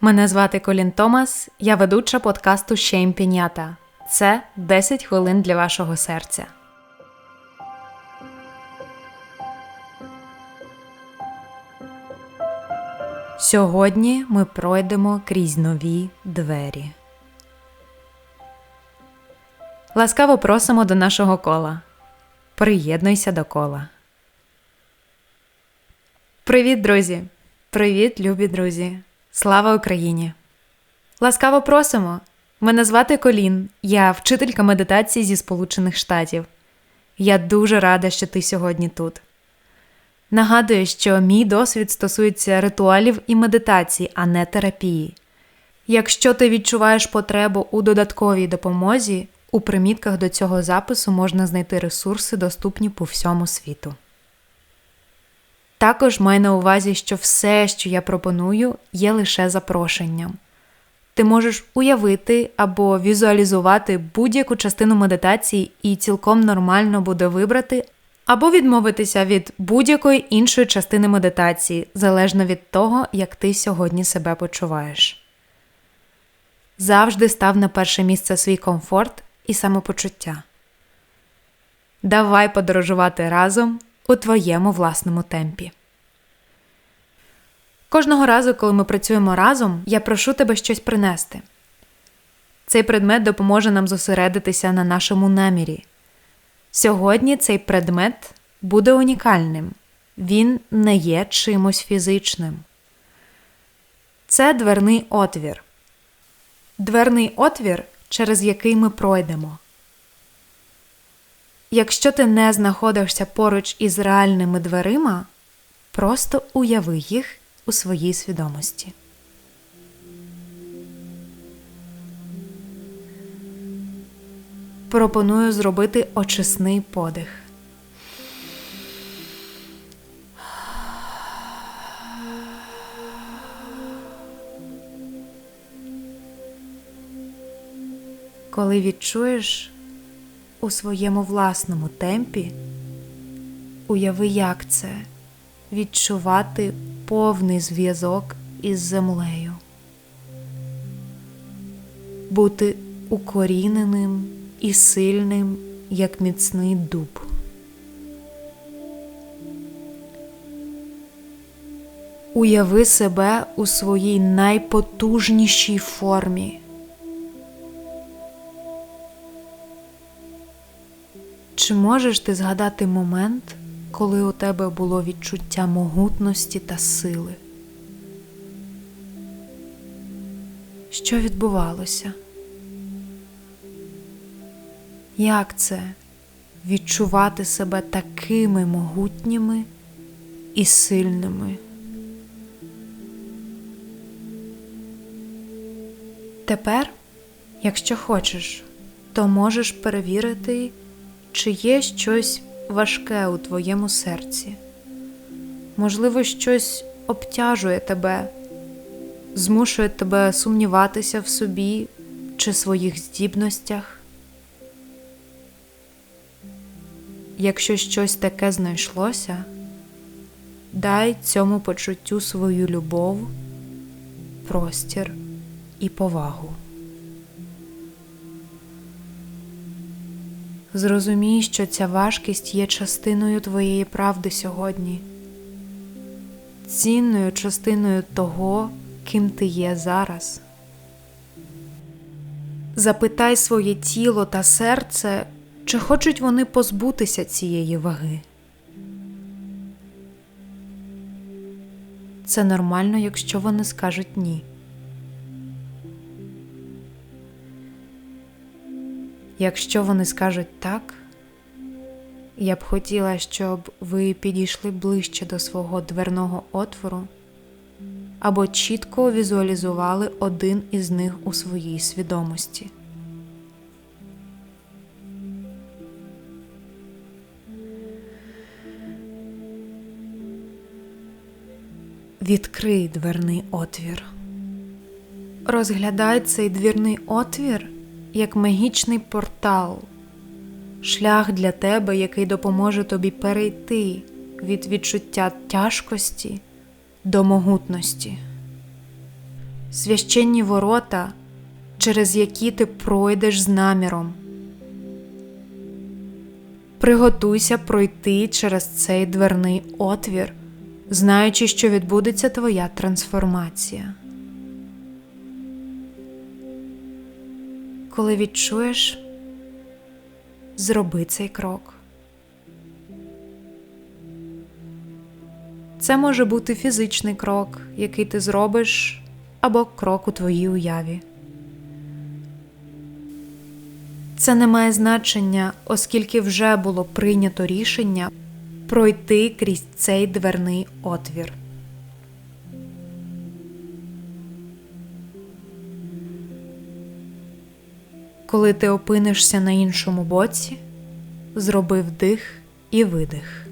Мене звати Колін Томас, я ведуча подкасту Shame Пінята. Це 10 хвилин для вашого серця. Сьогодні ми пройдемо крізь нові двері. Ласкаво просимо до нашого кола. Приєднуйся до кола. Привіт, друзі! Привіт, любі друзі! Слава Україні! Ласкаво просимо! Мене звати Колін, я вчителька медитації зі Сполучених Штатів. Я дуже рада, що ти сьогодні тут. Нагадую, що мій досвід стосується ритуалів і медитації, а не терапії. Якщо ти відчуваєш потребу у додатковій допомозі, у примітках до цього запису можна знайти ресурси, доступні по всьому світу. Також май на увазі, що все, що я пропоную, є лише запрошенням. Ти можеш уявити або візуалізувати будь-яку частину медитації і цілком нормально буде вибрати або відмовитися від будь-якої іншої частини медитації, залежно від того, як ти сьогодні себе почуваєш. Завжди став на перше місце свій комфорт і самопочуття. Давай подорожувати разом у твоєму власному темпі. Кожного разу, коли ми працюємо разом, я прошу тебе щось принести. Цей предмет допоможе нам зосередитися на нашому намірі. Сьогодні цей предмет буде унікальним, він не є чимось фізичним. Це дверний отвір. Дверний отвір, через який ми пройдемо. Якщо ти не знаходишся поруч із реальними дверима, просто уяви їх у своїй свідомості. Пропоную зробити очисний подих. Коли відчуєш у своєму власному темпі, уяви, як це відчувати повний зв'язок із землею, бути укоріненим і сильним, як міцний дуб. Уяви себе у своїй найпотужнішій формі. Чи можеш ти згадати момент, коли у тебе було відчуття могутності та сили? Що відбувалося? Як це відчувати себе такими могутніми і сильними? Тепер, якщо хочеш, то можеш перевірити, чи є щось важке у твоєму серці. Можливо, щось обтяжує тебе, змушує тебе сумніватися в собі чи своїх здібностях. Якщо щось таке знайшлося, дай цьому почуттю свою любов, простір і повагу. Зрозумій, що ця важкість є частиною твоєї правди сьогодні, цінною частиною того, ким ти є зараз. Запитай своє тіло та серце, чи хочуть вони позбутися цієї ваги. Це нормально, якщо вони скажуть ні. Якщо вони скажуть так, я б хотіла, щоб ви підійшли ближче до свого дверного отвору або чітко візуалізували один із них у своїй свідомості. Відкрий дверний отвір. Розглядай цей двірний отвір як магічний портал, шлях для тебе, який допоможе тобі перейти від відчуття тяжкості до могутності. священні ворота, через які ти пройдеш з наміром. Приготуйся пройти через цей дверний отвір, знаючи, що відбудеться твоя трансформація. Коли відчуєш, зроби цей крок. Це може бути фізичний крок, який ти зробиш, або крок у твоїй уяві. Це не має значення, оскільки вже було прийнято рішення пройти крізь цей дверний отвір. Коли ти опинишся на іншому боці, зроби вдих і видих.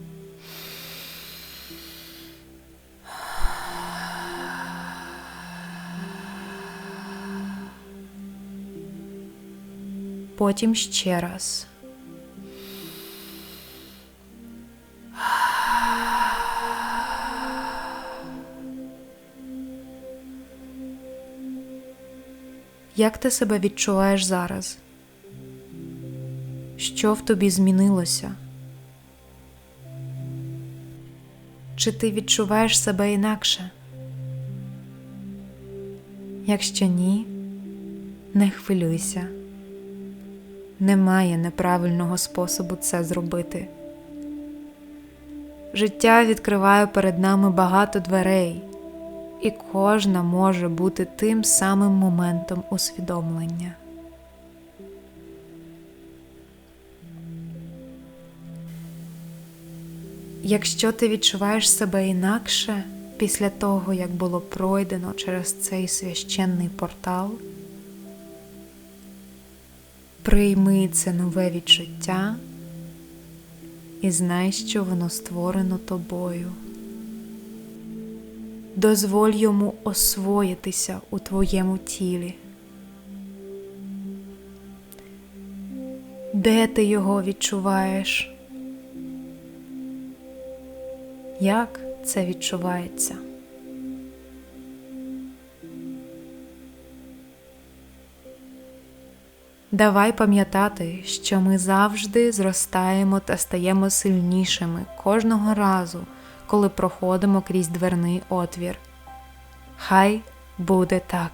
Потім ще раз. Як ти себе відчуваєш зараз? Що в тобі змінилося? Чи ти відчуваєш себе інакше? Якщо ні, не хвилюйся. Немає неправильного способу це зробити. Життя відкриває перед нами багато дверей, і кожна може бути тим самим моментом усвідомлення. Якщо ти відчуваєш себе інакше після того, як було пройдено через цей священний портал, прийми це нове відчуття і знай, що воно створено тобою. Дозволь йому освоїтися у твоєму тілі. Де ти його відчуваєш? Як це відчувається? Давай пам'ятати, що ми завжди зростаємо та стаємо сильнішими кожного разу, коли проходимо крізь дверний отвір. Хай буде так.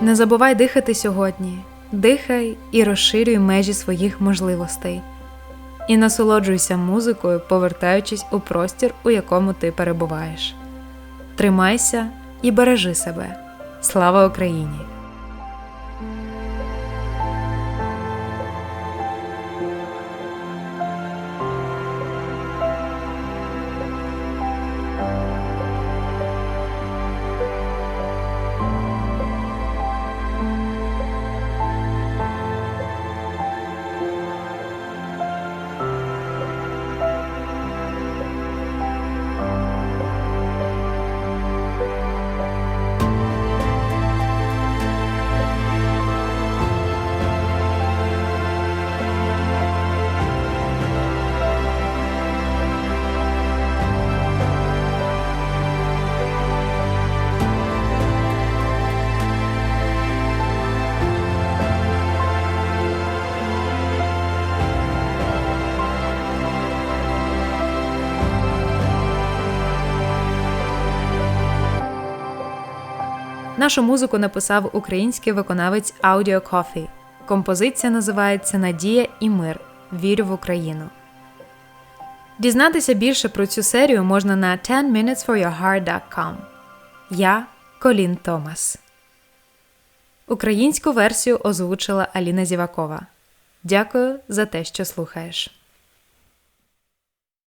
Не забувай дихати сьогодні, дихай і розширюй межі своїх можливостей. І насолоджуйся музикою, повертаючись у простір, у якому ти перебуваєш. Тримайся і бережи себе. Слава Україні! Нашу музику написав український виконавець Audio Coffee. Композиція називається Надія і мир. Вірю в Україну. Дізнатися більше про цю серію можна на 10minutesforyourheart.com. Я Колін Томас. Українську версію озвучила Аліна Зівакова. Дякую за те, що слухаєш.